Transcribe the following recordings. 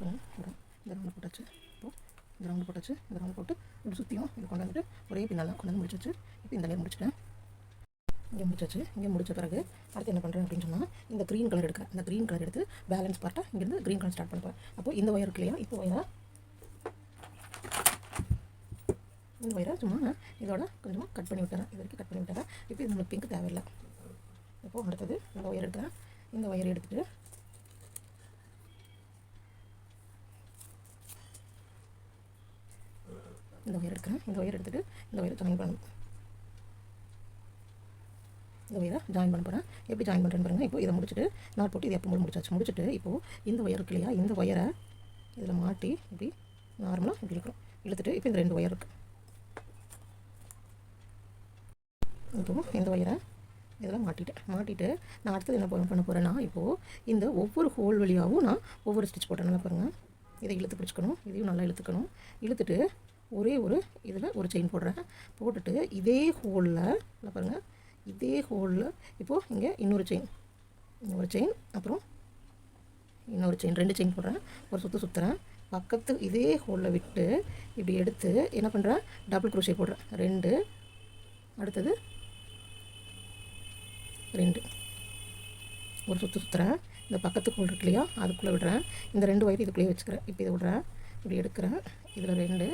அப்புறம் அப்புறம் இந்த ரவுண்டு போட்டாச்சு. இப்போ இந்த ரவுண்டு போட்டாச்சு. இந்த ரவுண்டு போட்டு இப்படி சுற்றியும் இது கொண்டு வந்துட்டு ஒரே பின்னால் கொண்டு வந்து முடிச்சாச்சு. இப்போ இந்த லேயர் முடிச்சிட்டேன். இங்கே முடிச்சாச்சு. இங்கே முடிச்ச பிறகு அடுத்து என்ன பண்ணுறேன் அப்படின்னு சொன்னால் இந்த க்ரீன் கலர் எடுக்க. இந்த க்ரீன் கலர் எடுத்து பேலன்ஸ் பார்ட்டாக இங்கேருந்து க்ரீன் கலர் ஸ்டார்ட் பண்ணுவேன் அப்போ இந்த ஒயர் இல்லையா? இப்போ ஒயராக இந்த ஒயராக சும்மா இதோட கொஞ்சமாக கட் பண்ணி விட்டுறேன். இது வரைக்கும் கட் பண்ணி விட்டுறேன் இப்போ இது நம்மளுக்கு பிங்க் தேவையில்லை. இப்போது அடுத்தது இந்த ஒயர் எடுக்கிறேன். இந்த ஒயர் எடுத்துகிட்டு இந்த ஒயர் எடுக்கிறேன் இந்த ஒயர் எடுத்துகிட்டு இந்த ஒயரை ஜாயின் பண்ணணும் இந்த ஒயரை ஜாயின் பண்ண போகிறேன் எப்படி ஜாயின் பண்ணுறேன்னு பாருங்கள் இப்போ இதை முடிச்சுட்டு நாட் போட்டு இது எப்போ போது முடிச்சாச்சு? முடிச்சுட்டு இப்போது இந்த ஒயர் இருக்கு இல்லையா? இந்த ஒயரை இதில் மாட்டி இப்படி நார்மலாக இப்படி இருக்கிறோம் இழுத்துட்டு இப்போ இந்த ரெண்டு ஒயர் இருக்குது இப்போ இந்த ஒயரை இதெல்லாம் மாட்டிட்டேன். மாட்டிட்டு நான் அடுத்தது என்ன பண்ண பண்ண போகிறேன்னா இப்போது இந்த ஒவ்வொரு ஹோல் வழியாகவும் நான் ஒவ்வொரு ஸ்டிச் போட்டேன் நல்லா பாருங்கள் இதை இழுத்து பிடிச்சிக்கணும். இதையும் நல்லா இழுத்துக்கணும். இழுத்துட்டு ஒரே ஒரு இதில் ஒரு செயின் போடுறேன். போட்டுட்டு இதே ஹோலில் நல்லா பாருங்கள் இதே ஹோலில் இப்போது இங்கே இன்னொரு செயின் இன்னொரு செயின் அப்புறம் இன்னொரு செயின் ரெண்டு செயின் போடுறேன். ஒரு சுற்று சுற்றுறேன் பக்கத்து இதே ஹோலில் விட்டு இப்படி எடுத்து என்ன பண்ணுறேன் டபுள் குரோஷே போடுறேன். ரெண்டு. அடுத்தது ரெண்டு. ஒரு சுற்று சுற்றுறேன் இந்த பக்கத்து ஹோல் இருக்கு இல்லையா அதுக்குள்ளே விடுறேன். இந்த ரெண்டு வயிறு இதுக்குள்ளேயே வச்சுக்கிறேன். இப்போ இதை விடுறேன். இப்படி எடுக்கிறேன். இதில் ரெண்டு.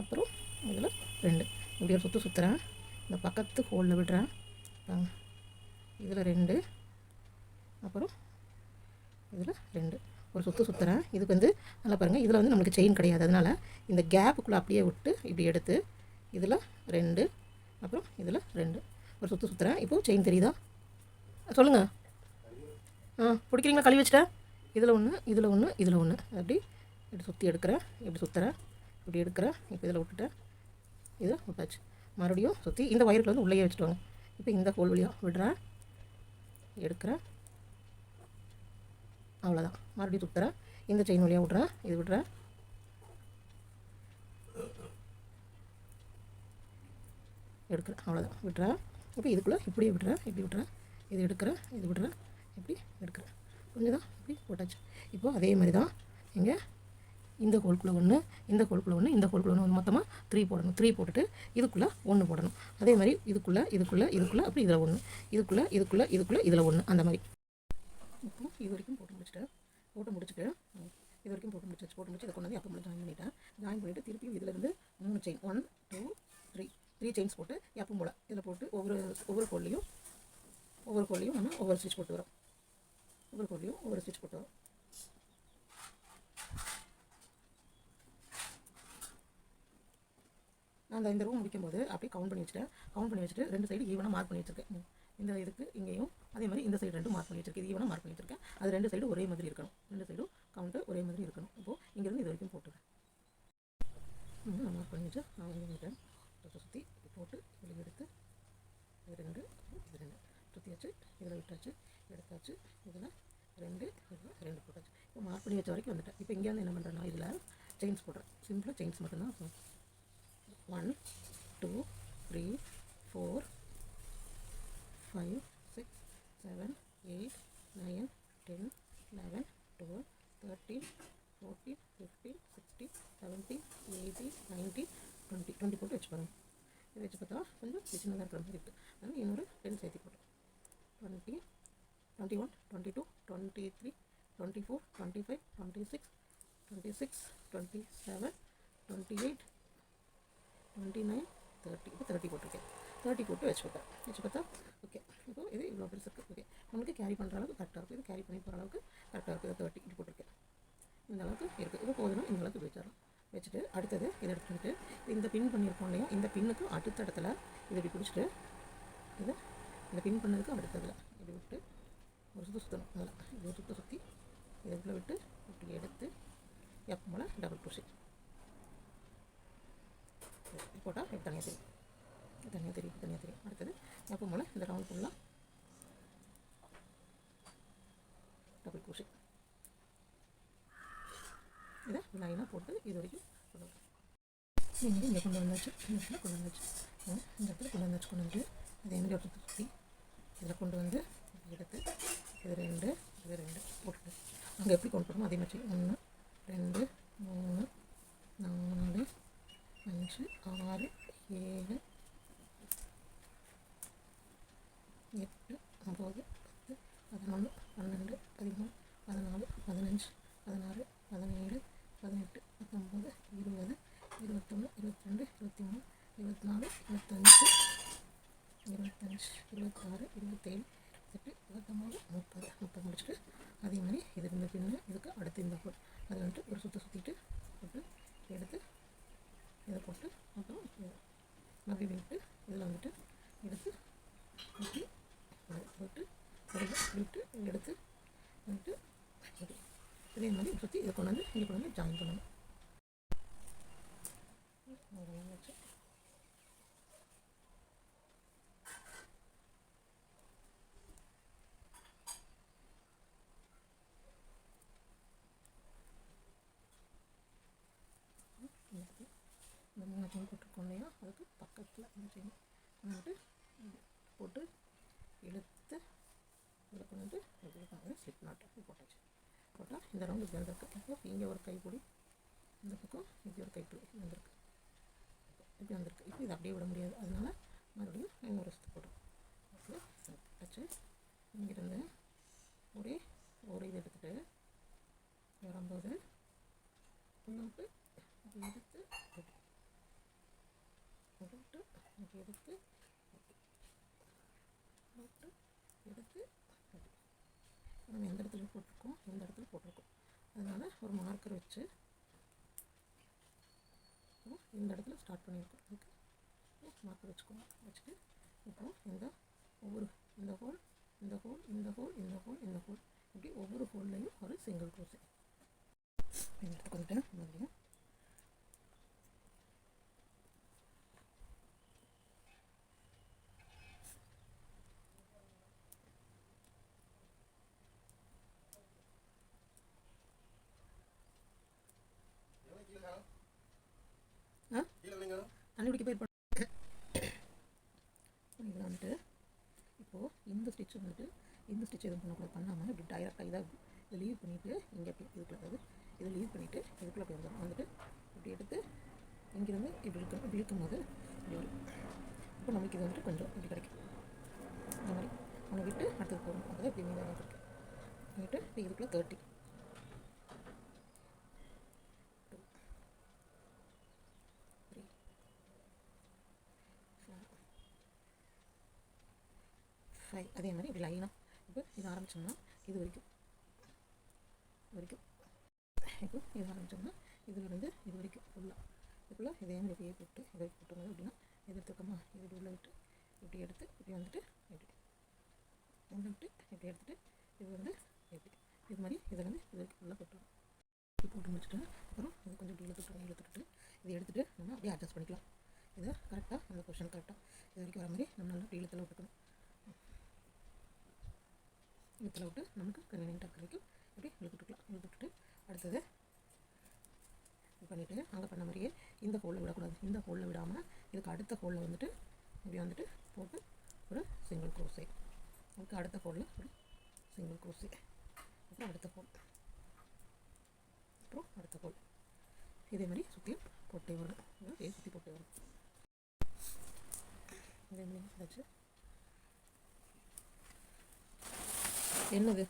அப்புறம் இதில் ரெண்டு. இப்படி ஒரு சுற்று சுற்றுறேன் இந்த பக்கத்து ஹோலில் விடுறேன். இதில் ரெண்டு. அப்புறம் இதில் ரெண்டு. ஒரு சுற்று சுற்றுறேன் இதுக்கு வந்து நல்லா பாருங்கள் இதில் வந்து நம்மளுக்கு செயின் கிடையாது. அதனால் இந்த கேப்புக்குள்ளே அப்படியே விட்டு இப்படி எடுத்து இதில் ரெண்டு. அப்புறம் இதில் ரெண்டு. ஒரு சுற்று சுற்றுறேன் இப்போது செயின் தெரியுதா? சொல்லுங்கள் ஆ பிடிக்கிறீங்களா? கழுவி வச்சிட்டேன். இதில் ஒன்று இதில் ஒன்று இதில் ஒன்று அப்படி இப்படி சுற்றி எடுக்கிறேன். இப்படி சுற்றுறேன் இப்படி எடுக்கிறேன். இப்போ இதில் விட்டுட்டேன் இதை விட்டாச்சு. மறுபடியும் சுற்றி இந்த ஒயருக்கு வந்து உள்ளேயே வச்சுட்டு வாங்க. இப்போ இந்த ஹோல் வழியாக விடுறேன். எடுக்கிறேன். அவ்வளோதான் மறுபடியும் சுற்றுறேன் இந்த செயின் வழியாக விட்றேன். இது விடுறேன். எடுக்கிறேன். அவ்வளோதான் விட்டுறேன் இப்போ இதுக்குள்ளே இப்படியே விட்டுறேன் இப்படி விட்டுறேன் இது எடுக்கிறேன். இது விடுறேன். இப்படி எடுக்கிறேன். கொஞ்சம் தான் இப்படி போட்டாச்சு. இப்போது அதே மாதிரி தான் இங்கே இந்த ஹோல்குள்ளே ஒன்று இந்த ஹோல்குள்ளே ஒன்று இந்த ஹோல்குள்ளே ஒன்று மொத்தமாக த்ரீ போடணும். த்ரீ போட்டுட்டு இதுக்குள்ளே ஒன்று போடணும். அதே மாதிரி இதுக்குள்ளே இதுக்குள்ளே இதுக்குள்ளே அப்படி இதில் ஒன்று இதுக்குள்ளே இதுக்குள்ளே இதுக்குள்ளே இதில் ஒன்று அந்த மாதிரி. இப்போ இது வரைக்கும் போட்டு முடிச்சிட்டேன் போட்டு முடிச்சுட்டு இது வரைக்கும் போட்டு முடிச்சு போட்டு முடிச்சு இதை கொண்டு வந்து எப்போ ஜாயின் பண்ணிட்டேன். ஜாயின் பண்ணிவிட்டு திருப்பியும் இதிலேருந்து மூணு chain one two three three chains போட்டு எப்பவும் போல் இதில் போட்டு ஒவ்வொரு ஒவ்வொரு கோல்லையும் ஒவ்வொரு கோல்லையும் நம்ம ஒவ்வொரு ஸ்டிச் போட்டு வரோம். ஒவ்வொரு கோல்லையும் ஒவ்வொரு ஸ்டிச் போட்டு வரோம். நான் அந்த இந்த ரூம் முடிக்கும்போது அப்படியே கவுண்ட் பண்ணி வச்சுட்டேன். கவுண்ட் பண்ணி வச்சுட்டு ரெண்டு சைடு ஈவனாக மார்க் பண்ணி வச்சிருக்கேன். இந்த இதுக்கு இங்கேயும் அதே மாதிரி இந்த சைடு ரெண்டும் மார்க் பண்ணி வச்சிருக்கேன். இது ஈவனாக மார்க் பண்ணி வச்சிருக்கேன். அது ரெண்டு சைடு ஒரே மாதிரி இருக்கணும். ரெண்டு சைடும் கவுண்ட்டு ஒரே மாதிரி இருக்கணும். இப்போது இங்கேருந்து இது வரைக்கும் போட்டுருவேன். நான் மார்க் பண்ணி நான் வந்துட்டேன் சுற்றி போட்டு இதில் எடுத்து இது ரெண்டு இது ரெண்டு. சுற்றியாச்சு இதில் விட்டாச்சு எடுத்தாச்சு இதில் ரெண்டு இதில் ரெண்டு போட்டாச்சு. இப்போ மார்க் பண்ணி வச்ச வரைக்கும் வந்துட்டேன். இப்போ இங்கேருந்து என்ன பண்ணுறேன்னா இதில் செயின்ஸ் போடுறேன். சிம்பிளாக செயின்ஸ் மட்டும்தான். One two three four five six seven eight nine ten eleven twelve thirteen fourteen fifteen sixteen seventeen eighteen nineteen twenty twenty போட்டு வச்சு பாருங்கள் இது வச்சு பார்த்தா கொஞ்சம் சின்னதாக இருக்கிற மாதிரி இருக்குது அதனால் இன்னொரு டென் சேர்த்து போட்டோம் twenty twenty one twenty two twenty three twenty four twenty five twenty six twenty six twenty seven twenty eight twenty nine thirty இப்போ தேர்ட்டி போட்டிருக்கேன். தேர்ட்டி போட்டு வச்சு விட்டேன் வச்சு பார்த்தா ஓகே இப்போ இது இவ்வளோ பெருசு இருக்குது ஓகே நம்மளுக்கு கேரி பண்ணுற அளவுக்கு கரெக்டாக இருக்கும். இது கேரி பண்ணி போகிற அளவுக்கு கரெக்டாக இருக்குது தேர்ட்டி இப்படி போட்டிருக்கேன். இந்த அளவுக்கு இருக்குது இது போதும்னா இந்த அளவுக்கு வச்சிடலாம். வச்சுட்டு அடுத்தது இதை எடுத்துக்கிட்டு இந்த பின் பண்ணியிருக்கோம் இல்லையா? இந்த பின்னுக்கு அடுத்த இடத்துல இதை இப்படி பிடிச்சிட்டு இதை இந்த பின் பண்ணதுக்கு அடுத்ததில் இப்படி விட்டு ஒரு சுற்று சுற்றணும் அதில் இது ஒரு சுற்று சுற்றி இதை விட்டு இப்படி எடுத்து எப்போ மேலே டபுள் குஷி போட்டால் எனக்கு தனியாக தெரியும். தனியாக தெரியும் தனியாக தெரியும். அடுத்தது எப்போ போல் இந்த ரவுண்ட் ஃபுல்லாக டபுள் குஷி இதை லைனாக போட்டு இது வரைக்கும் கொண்டு வரணும். இங்கே இங்கே கொண்டு வந்தாச்சு. இந்த இடத்துல கொண்டு வந்தாச்சு. இந்த இடத்துல கொண்டு வந்தாச்சு. கொண்டு வந்து இதே மாதிரி ஒரு சுற்றி இதில் கொண்டு வந்து எடுத்து இது ரெண்டு இது ரெண்டு போட்டுட்டு அங்கே எப்படி கொண்டு போகிறோமோ அதே மாதிரி. ஒன்று ரெண்டு மூணு അഞ്ച് ആറ് ഏഴ് എട്ട് ഒമ്പത് പത്ത് പതിനൊന്ന് പന്ത്രണ്ട് പതിമൂന്ന് പതിനാല് പതിനഞ്ച് പതിനാറ് പതിനേഴ് പതിനെട്ട് പത്തൊമ്പത് ഇരുപത് ഇരുപത്തൊന്ന് ഇരുപത്തിരണ്ട് ഇരുപത്തിമൂന്ന് ഇരുപത്തിനാല് ഇരുപത്തഞ്ച് ഇരുപത്തഞ്ച് ഇരുപത്താറ് ഇരുപത്തേഴ് இதே மாதிரி சுற்றி இதை கொண்டு வந்து இங்கே கொண்டு வந்து ஜாயின் பண்ணணும் இந்த மூணு செயின் போட்டிருக்கோம் இல்லையா அதுக்கு பக்கத்தில் இந்த செயின் போட்டு இழுத்து இதில் கொண்டு வந்து இப்படி ஸ்லிப் நாட்டு இந்த ரவுண்டு இப்படி வந்திருக்கு இப்போ இங்கே ஒரு கைப்பிடி இந்த பக்கம் இப்படி ஒரு கைப்பிடி வந்திருக்கு இப்படி வந்திருக்கு இப்போ இதை அப்படியே விட முடியாது. அதனால மறுபடியும் இன்னொரு சுற்று போட்டோம் ஓகே வச்சு இங்கிருந்து ஒரே ஒரு இது எடுத்துகிட்டு வரும்போது உள்ளுக்கு எடுத்து எடுத்து எடுத்து நம்ம எந்த இடத்துல போட்டிருக்கோம் எந்த இடத்துல போட்டிருக்கோம். அதனால் ஒரு மார்க்கர் வச்சு இந்த இடத்துல ஸ்டார்ட் பண்ணியிருக்கோம். அதுக்கு மார்க்கர் வச்சுக்கோங்க. வச்சுட்டு இப்போ இந்த ஒவ்வொரு இந்த ஹோல் இந்த ஹோல் இந்த ஹோல் இந்த ஹோல் இந்த ஹோல் இப்படி ஒவ்வொரு ஹோல்லையும் ஒரு சிங்கிள் க்ரோஸு இந்த இடத்துக்கு வந்துட்டேன். மறுபடியும் ஆ தண்ணி குடிக்க போயிருப்போம் இதில் வந்துட்டு இப்போது இந்த ஸ்டிச் வந்துட்டு இந்த ஸ்டிச் எதுவும் பண்ணக்கூடாது. பண்ணாமல் இப்படி டைரெக்டாக இதாக இதை லீவ் பண்ணிவிட்டு இங்கே அப்படி இதுக்குள்ள அதாவது இதை லீவ் பண்ணிவிட்டு இதுக்குள்ளே அப்படி வந்துடும் வந்துட்டு இப்படி எடுத்து இங்கேருந்து இப்படி இழுக்கும் இப்படி இருக்கும்போது இப்படி வரும். இப்போ நமக்கு இது வந்துட்டு கொஞ்சம் இப்படி கிடைக்கும். இந்த மாதிரி. ஒன்று விட்டு அடுத்தது போகணும் அதுதான் இப்படி மீதாக கிடைக்கும் வந்துட்டு இதுக்குள்ளே தேர்ட்டி த்ரீ ஃபைவ் அதே மாதிரி இப்படி லைனாக இப்போ இது ஆரம்பிச்சோம்னா இது வரைக்கும் இது வரைக்கும். இப்போ இது ஆரம்பிச்சோம்னா இதுலேருந்து இது வரைக்கும் ஃபுல்லாக இதுக்குள்ளே இதே மாதிரி இப்படியே போட்டு வரைக்கும் போட்டுங்க அப்படின்னா இது எடுத்துக்கோமா? இது உள்ளே விட்டு இப்படி எடுத்து இப்படி வந்துட்டு இப்படி. உள்ள விட்டு இப்படி எடுத்துகிட்டு இது வந்து இப்படி. இது மாதிரி இதுலேருந்து இது வரைக்கும் ஃபுல்லாக போட்டுருவோம் இப்படி போட்டு முடிச்சுட்டு அப்புறம் இது கொஞ்சம் இப்படி இழுத்துட்டு இழுத்துட்டு இதை எடுத்துகிட்டு நம்ம அப்படியே அட்ஜஸ்ட் பண்ணிக்கலாம். இதை கரெக்டாக அந்த கொஷன் கரெக்டாக இது வரைக்கும் வர மாதிரி நம்ம நல்லா இப்படி இழுத்தில் விட்டுக்கணும் இழுத்தில் விட்டு நமக்கு கன்வீனியன்ட்டாக இப்படி வரைக்கும் இப்படி இழுத்துட்டுக்கலாம் விட்டுட்டு அடுத்தது இது பண்ணிவிட்டு அங்கே பண்ண மாதிரியே இந்த ஹோலில் விடக்கூடாது. இந்த ஹோலில் விடாமல் இதுக்கு அடுத்த ஹோலில் வந்துட்டு இப்படி வந்துட்டு போட்டு ஒரு சிங்கிள் க்ரோஸே அதுக்கு அடுத்த ஹோலில் ஒரு சிங்கிள் க்ரோஸே அப்புறம் அடுத்த ஹோல் அப்புறம் அடுத்த ஹோல் இதே மாதிரி சுற்றியும் போட்டே வரும் இதே சுற்றி போட்டே வரும் இதே மாதிரி ஏதாச்சு என்னது?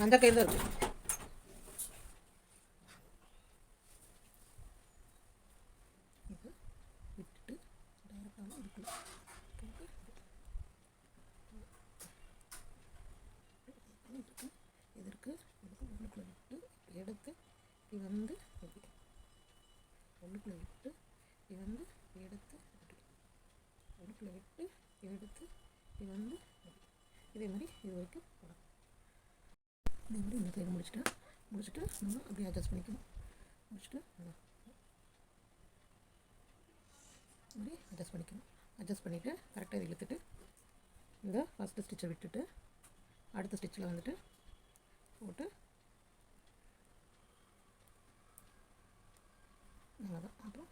அந்த கயிறு தான் இருக்கு இது விட்டுட்டு டைரக்டாக இதுக்குள்ள போட்டு இது இருக்கு இது இருக்கு இதுக்கு உள்ளுக்குள்ளே விட்டு இப்படி எடுத்து இப்படி வந்து இப்படி உள்ளுக்குள்ளே விட்டு இப்படி வந்து இப்படி எடுத்து இப்படி உள்ளுக்குள்ளே விட்டு இப்படி எடுத்து இது வந்து இதே மாதிரி இது வரைக்கும் போடணும். இதே மாதிரி இந்த சைடு முடிச்சுட்டு முடிச்சுட்டு நம்ம அப்படியே அட்ஜஸ்ட் பண்ணிக்கணும். முடிச்சுட்டு அதான். இப்படி அட்ஜஸ்ட் பண்ணிக்கணும். அட்ஜஸ்ட் பண்ணிவிட்டு கரெக்டாக இதை இழுத்துட்டு இந்த ஃபஸ்ட்டு ஸ்டிச்சை விட்டுட்டு அடுத்த ஸ்டிச்சில் வந்துட்டு போட்டு அவ்வளோதான் அப்புறம்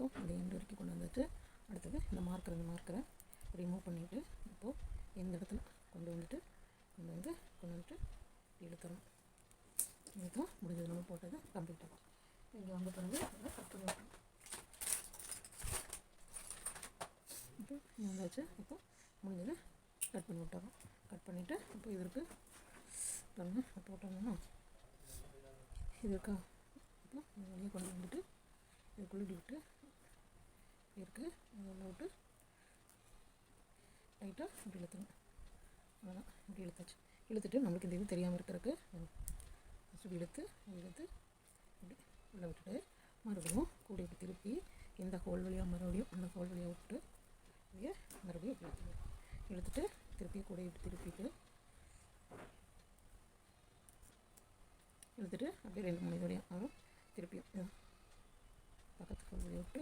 அடுத்தது இப்போ இந்த எண்டு வரைக்கும் கொண்டு வந்துட்டு அடுத்தது இந்த மார்க்கர் இந்த மார்க்கரை ரிமூவ் பண்ணிவிட்டு இப்போது இந்த இடத்துல கொண்டு வந்துட்டு கொண்டு வந்து கொண்டு வந்துட்டு இழுத்துறோம் இதுதான் முடிஞ்சது. நம்ம போட்டது கம்ப்ளீட் ஆகும். இங்கே வந்த பிறகு அதை கட் பண்ணி இப்போ இங்கே வந்தாச்சு. இப்போ முடிஞ்சது கட் பண்ணி விட்டுறோம் கட் பண்ணிவிட்டு இப்போ இது இருக்குது பாருங்க போட்டோம்னா இது இருக்கா? இப்போ இது வழியாக கொண்டு வந்துட்டு இதுக்குள்ளே விட்டு விட்டு இருக்குது உள்ள விட்டு லைட்டாக இப்படி இழுத்துணும் அவ்வளோதான் இப்படி இழுத்தாச்சு. இழுத்துட்டு நம்மளுக்கு இந்த இது தெரியாமல் இருக்கிறதுக்கு ஃபஸ்ட்டு இழுத்து இழுத்து இப்படி உள்ளே விட்டுட்டு மறுபடியும் கூட இப்படி திருப்பி இந்த ஹோல் வழியாக மறுபடியும் அந்த ஹோல் வழியாக விட்டு இங்கே மறுபடியும் இப்படி இழுத்துக்கணும். இழுத்துட்டு திருப்பி கூட இப்படி திருப்பிட்டு இழுத்துட்டு அப்படியே ரெண்டு மூணு வழியாக ஆகும் திருப்பியும் பக்கத்து ஹோல் வழியாக விட்டு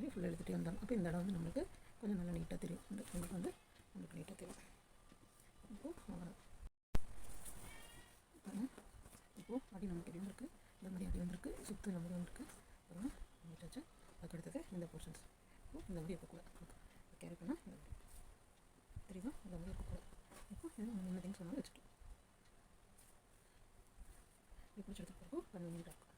அப்படியே ஃபுல்லாக எடுத்துகிட்டே வந்தாங்க. அப்போ இந்த இடம் வந்து நம்மளுக்கு கொஞ்சம் நல்லா நீட்டாக தெரியும். இந்த உங்களுக்கு வந்து நம்மளுக்கு நீட்டாக தெரியும். இப்போது அவ்வளோ இப்போது அடி நமக்கு எப்படி வந்திருக்கு. இந்த மாதிரி அடி வந்திருக்கு. சுற்று நம்ம மாதிரி வந்திருக்கு. பாருங்க. நீட்டாச்சு அதுக்கு அடுத்தது இந்த போர்ஷன்ஸ் இப்போ இந்த மாதிரி இருக்கக்கூடாது கேரி பண்ணால் இந்த மாதிரி தெரியுமா இந்த மாதிரி இருக்கக்கூடாது இப்போ இது நம்ம என்ன திங்ஸ் வேணாலும் வச்சுக்கலாம். இப்படி பிடிச்சி எடுத்துகிட்டு போகும் இருக்கும்